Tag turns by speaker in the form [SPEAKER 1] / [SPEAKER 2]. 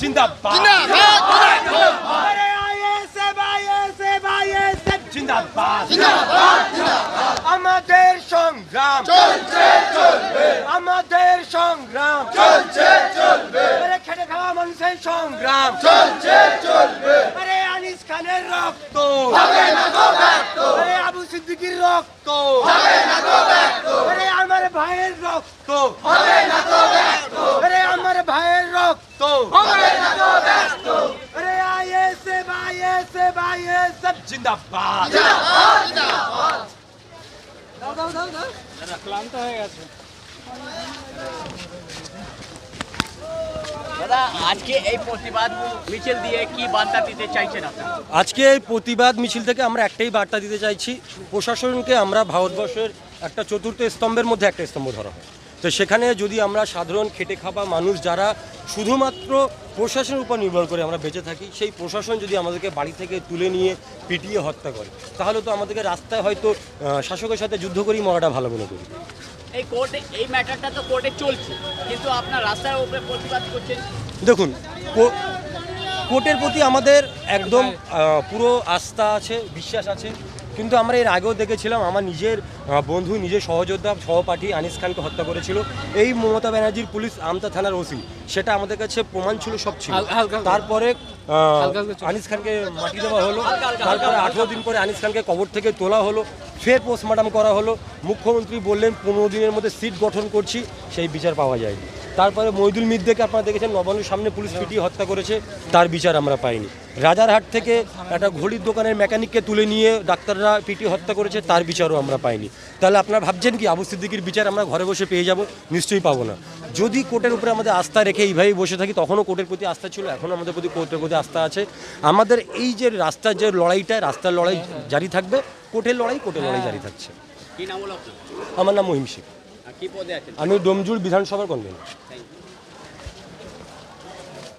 [SPEAKER 1] জিন্দাবাদ জিন্দাবাদ আমাদের সংগ্রাম চলছে চলবে। আমাদের সংগ্রাম চলছে চলবে। আরে খেটে খাওয়া মানুষের সংগ্রাম। চলছে চলবে। আরে আনিস খানের রক্ত। হবে না তো ব্যক্ত আরে আবু সিদ্দিকীর রক্ত। হবে না তো ব্যক্ত আরে আমার ভাইয়ের রক্ত। হবে না তো ব্যক্ত আরে আমার ভাইয়ের রক্ত। হবে না তো ব্যক্ত আরে আইএসএফ আইএসএফ জিন্দাবাদ
[SPEAKER 2] দাদা আজকে এই প্রতিবাদ মিছিল দিয়ে কি বার্তা দিতে চাইছেন
[SPEAKER 3] আজকে এই প্রতিবাদ মিছিল থেকে আমরা একটাই বার্তা দিতে চাইছি প্রশাসনকে আমরা ভারতবর্ষের একটা চতুর্থ স্তম্ভের মধ্যে একটা স্তম্ভ ধরা হয়। তো সেখানে যদি আমরা সাধারণ খেটে খাওয়া মানুষ যারা শুধুমাত্র প্রশাসনের উপর নির্ভর করে আমরা বেঁচে থাকি সেই প্রশাসন যদি আমাদেরকে বাড়ি থেকে তুলে নিয়ে পিটিয়ে হত্যা করে তাহলে তো আমাদেরকে রাস্তায় হয়তো শাসকের সাথে যুদ্ধ করেই মরাটা ভালো মনে করি।
[SPEAKER 2] এই কোর্টে এই ম্যাটারটা তো কোর্টে চলছে কিন্তু আপনার রাস্তার উপরে প্রতিবাদ করছেন?
[SPEAKER 3] দেখুন কোর্টের প্রতি আমাদের একদম পুরো আস্থা আছে বিশ্বাস আছে। কিন্তু আমরা এর আগেও দেখেছিলাম আমার নিজের বন্ধু নিজের সহযোদ্ধা সহপাঠী আনিস খানকে হত্যা করেছিল। এই মমতা ব্যানার্জির পুলিশ আমতা থানার ওসি সেটা আমাদের কাছে প্রমাণ ছিল সব ছিল। তারপরে আনিস খানকে মাটি দেওয়া হলো তারপরে আঠেরো দিন পরে আনিস খানকে কবর থেকে তোলা হলো ফের পোস্টমর্টম করা হলো। মুখ্যমন্ত্রী বললেন পনেরো দিনের মধ্যে সিট গঠন করছি সেই বিচার পাওয়া যায়নি। তারপরে মইদুল মিদ্দেকে আপনারা দেখেছেন নবান্নের সামনে পুলিশ পিটিয়ে হত্যা করেছে তার বিচার আমরা পাইনি। রাজারহাট থেকে একটা ঘড়ির দোকানের মেকানিককে তুলে নিয়ে ডাক্তাররা পিটিয়ে হত্যা করেছে তার বিচারও আমরা পাইনি। তাহলে আপনারা ভাবছেন কি আবু সিদ্দিকির বিচার আমরা ঘরে বসে পেয়ে যাব? নিশ্চয়ই পাবো না। যদি কোর্টের উপরে আমাদের আস্থা রেখে এইভাবেই বসে থাকি তখনও কোর্টের প্রতি আস্থা ছিল এখনও আমাদের প্রতি কোর্টের প্রতি আস্থা আছে। আমাদের এই যে রাস্তার যে লড়াইটা রাস্তার লড়াই জারি থাকবে কোর্টের লড়াই কোর্টের লড়াই জারি থাকছে। আমার নাম মহিম শেখ। আমি ডোমজুল বিধানসভার কনভেনর.